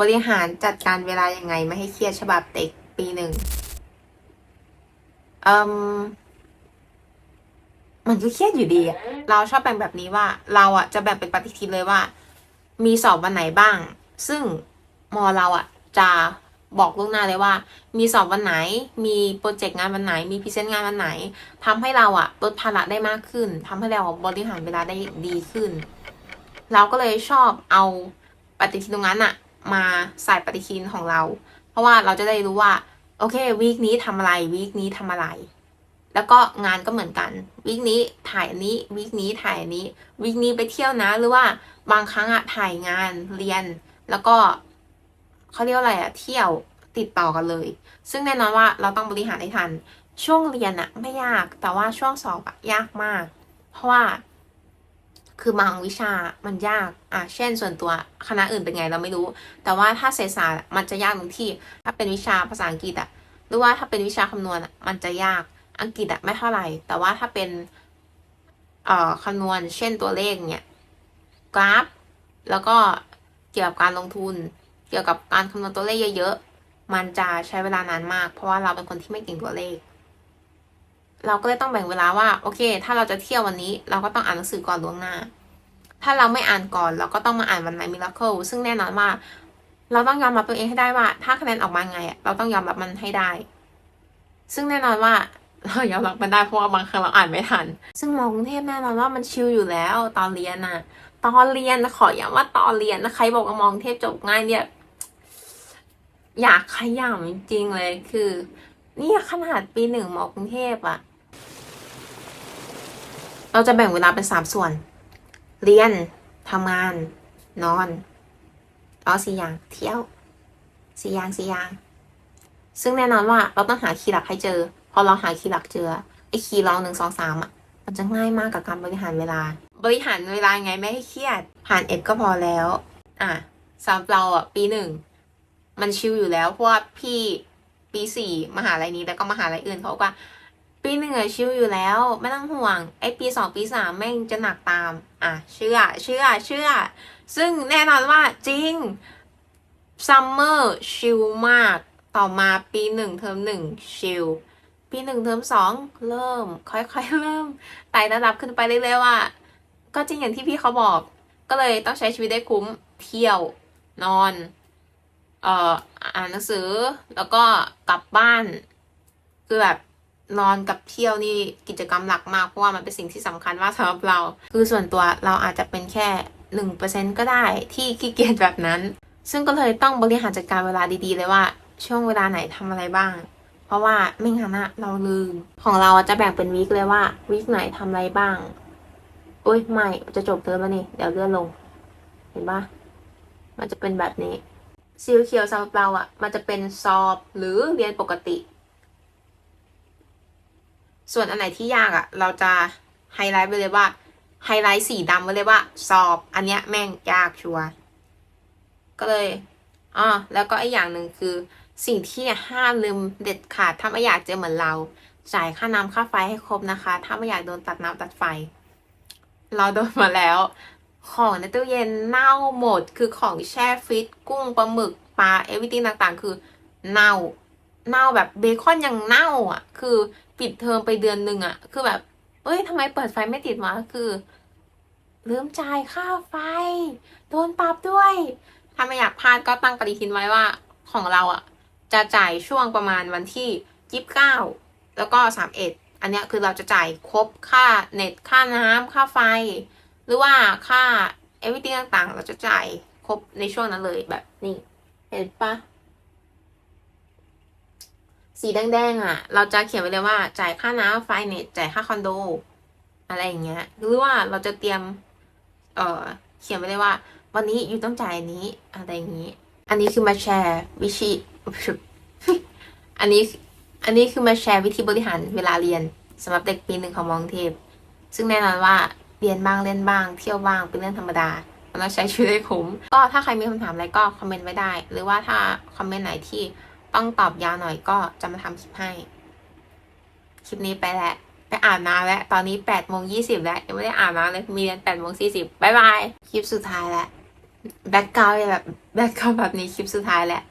บริหารจัดการเวลายังไง ไม่ให้เครียดฉบับเด็กปีหนึ่งเอืมมันก็เครียดอยู่ดีอะเราชอบแบ่งแบบนี้ว่า เราอะจะแบ่งเป็นปฏิทินเลยว่า มีสอบวันไหนบ้าง ซึ่งมอเราอะจะบอกล่วงหน้าเลยว่า มีสอบวันไหน มีโปรเจกต์งานวันไหน มีพรีเซนต์งานวันไหนทำให้เราอะลดภาระได้มากขึ้นทำให้เราบริหารเวลาได้ดีขึ้น เราก็เลยชอบเอาปฏิทินตรงนั้นอะ มาใส่ปฏิทินของเรา เพราะว่าเราจะได้รู้ว่า โอเควีคนี้ทำอะไรวีคนี้ทำอะไร แล้วก็งานก็เหมือนกันวีคนี้ถ่ายอันนี้วีคนี้ถ่ายอันนี้วีคนี้ไปเที่ยวนะ หรือว่าบางครั้งอะถ่ายงานเรียน แล้วก็เขาเรียกอะไรอะเที่ยวติดต่อกันเลย ซึ่งแน่นอนว่าเราต้องบริหารให้ทัน ช่วงเรียนอะไม่ยาก แต่ว่าช่วงสอบอะยากมาก เพราะว่า คือบางวิชามันยาก อะ เช่น ส่วนตัวคณะอื่นเป็นไงเราไม่รู้ แต่ว่าถ้าเศรษฐศาสตร์มันจะยากตรงที่ ถ้าเป็นวิชาภาษาอังกฤษอะหรือว่าถ้าเป็นวิชาคำนวณอะมันจะยาก อังกฤษอะไม่เท่าไหร่ แต่ว่าถ้าเป็น เอ่อคำนวณ เช่นตัวเลขเนี่ย กราฟ แล้วก็เกี่ยวกับการลงทุน เกี่ยวกับการคำนวณตัวเลขเยอะๆ มันจะใช้เวลานานมาก เพราะว่าเราเป็นคนที่ไม่เก่งตัวเลข เราก็เลยต้องแบ่งเวลาว่าโอเค ถ้าเราจะเที่ยววันนี้ เราก็ต้องอ่านหนังสือก่อนล่วงหน้า ถ้าเราไม่อ่านก่อน เราก็ต้องมาอ่านวันไหนมิราเคิลซึ่งแน่นอนว่า เราต้องยอมรับตัวเองให้ได้ว่า ถ้าคะแนนออกมาไง เราต้องยอมรับมันให้ได้ ซึ่งแน่นอนว่าเรายอมรับมันได้เพราะว่าบางครั้งเราอ่านไม่ทัน ซึ่งมอกรุงเทพแน่นอนว่ามันชิลอยู่แล้วตอนเรียนน่ะตอนเรียนขอย้ำว่าตอนเรียนนะใครบอกว่ามองเทพจบง่ายเนี่ย อยากขยำจริงๆเลยคือ นี่ขนาดปีหนึ่งมอกรุงเทพอะ เราจะแบ่งเวลาเป็นสามส่วน เรียนทำงาน นอนแล้วสี่อย่าง เที่ยวสี่อย่างสี่อย่าง ซึ่งแน่นอนว่าเราต้องหาคีย์หลักให้เจอ พอเราหาคีย์หลักเจอไอ้คีย์เราหนึ่งสองสามอะมันจะง่ายมากกับการบริหารเวลา บริหารเวลาไงไม่ให้เครียด ผ่านเอ็ดก็พอแล้ว อะสำหรับเราอะปีหนึ่งมันชิลอยู่แล้วเพราะว่าพี่ปีสี่มหาลัยนี้แล้วก็มหาลัยอื่นเขาบอกว่า ปีหนึ่งอะชิลอยู่แล้ว ไม่ต้องห่วง ไอ้ปีสองปีสามแม่งจะหนักตาม อะ เชื่อ เชื่อ เชื่อ ซึ่งแน่นอนว่าจริง ซัมเมอร์ชิลมาก ต่อมาปีหนึ่งเทอมหนึ่งชิล ปีหนึ่งเทอมสองเริ่ม ค่อยๆ เริ่มไต่ระดับขึ้นไปเรื่อยๆว่า ก็จริงอย่างที่พี่เขาบอก ก็เลยต้องใช้ชีวิตได้คุ้ม เที่ยว นอน เอ่อ อ่านหนังสือ แล้วก็กลับบ้าน คือแบบ นอนกับเที่ยวนี่กิจกรรมหลักมากเพราะว่ามันเป็นสิ่งที่สำคัญมากสำหรับเรา คือส่วนตัวเราอาจจะเป็นแค่หนึ่งเปอร์เซ็นก็ได้ที่ขี้เกียจแบบนั้น ซึ่งก็เลยต้องบริหารจัดการเวลาดีๆ เลยว่าช่วงเวลาไหนทำอะไรบ้าง เพราะว่าไม่งั้นอะเราลืม ของเราจะแบ่งเป็นวีคเลยว่าวีคไหนทำอะไรบ้างโอ้ยไม่จะจบเทอมแล้วนี่เดี๋ยวเลื่อนลง เห็นปะมันจะเป็นแบบนี้สีเขียวสำหรับเราอะมันจะเป็นสอบหรือเรียนปกติ ส่วนอันไหนที่ยากอะเราจะไฮไลท์ไปเลยว่าไฮไลท์สีดำไว้เลยว่า สอบ อันเนี้ยแม่งยากชัวร์ก็เลยอ๋อแล้วก็อีกอย่างหนึ่งคือ สิ่งที่ห้ามลืมเด็ดขาดถ้าไม่อยากเจอเหมือนเรา จ่ายค่าน้ำค่าไฟให้ครบนะคะ ถ้าไม่อยากโดนตัดน้ำตัดไฟ เราโดนมาแล้ว ของในตู้เย็นเน่าหมดคือของแช่ฟรีซกุ้งปลาหมึกปลาเอวิตี้ต่างๆ คือเน่า เน่าแบบเบคอนยังเน่าอะ คือปิดเทอมไปเดือนหนึ่งอะ คือแบบ เอ้ยทำไมเปิดไฟไม่ติดวะคือลืมจ่ายค่าไฟ โดนปรับด้วย ถ้าไม่อยากพลาดก็ตั้งปฏิทินไว้ว่าของเราอะ จะจ่ายช่วงประมาณวันที่ยี่สิบเก้าแล้วก็สามเอ็ดอันเนี้ยคือเราจะจ่ายครบค่าเน็ตค่าน้ำค่าไฟ หรือว่าค่าเอวิตี้ต่างๆ เราจะจ่ายครบในช่วงนั้นเลยแบบนี้ เห็นปะ สีแดงๆอะ เราจะเขียนไว้เลยว่าจ่ายค่าน้ำไฟเน็ตจ่ายค่าคอนโด อะไรอย่างเงี้ย หรือว่าเราจะเตรียม เอ่อ เขียนไว้เลยว่า วันนี้อยู่ต้องจ่ายนี้อะไรอย่างนี้ อันนี้คือมาแชร์วิธีอันนี้ อันนี้คือมาแชร์วิธีบริหารเวลาเรียนสำหรับเด็กปีหนึ่งของมองเทพ ซึ่งแน่นอนว่าเรียนบ้างเล่นบ้าง เที่ยวบ้างเป็นเรื่องธรรมดามันต้องใช้ชีวิตให้คุ้ม ก็ถ้าใครมีคำถามอะไรก็คอมเมนต์ไว้ได้ หรือว่าถ้าคอมเมนต์ไหนที่ ต้องตอบยาวหน่อยก็จะมาทำคลิปให้ คลิปนี้ไปแล้ว ไปอาบน้ำแล้ว ตอนนี้แปดโมงยี่สิบแล้วยังไม่ได้อาบน้ำเลยมีเรียนแปดโมงสี่สิบบายบาย คลิปสุดท้ายแล้วแบ็กกราวแบบแบ็กกราวแบบนี้คลิปสุดท้ายแล้ว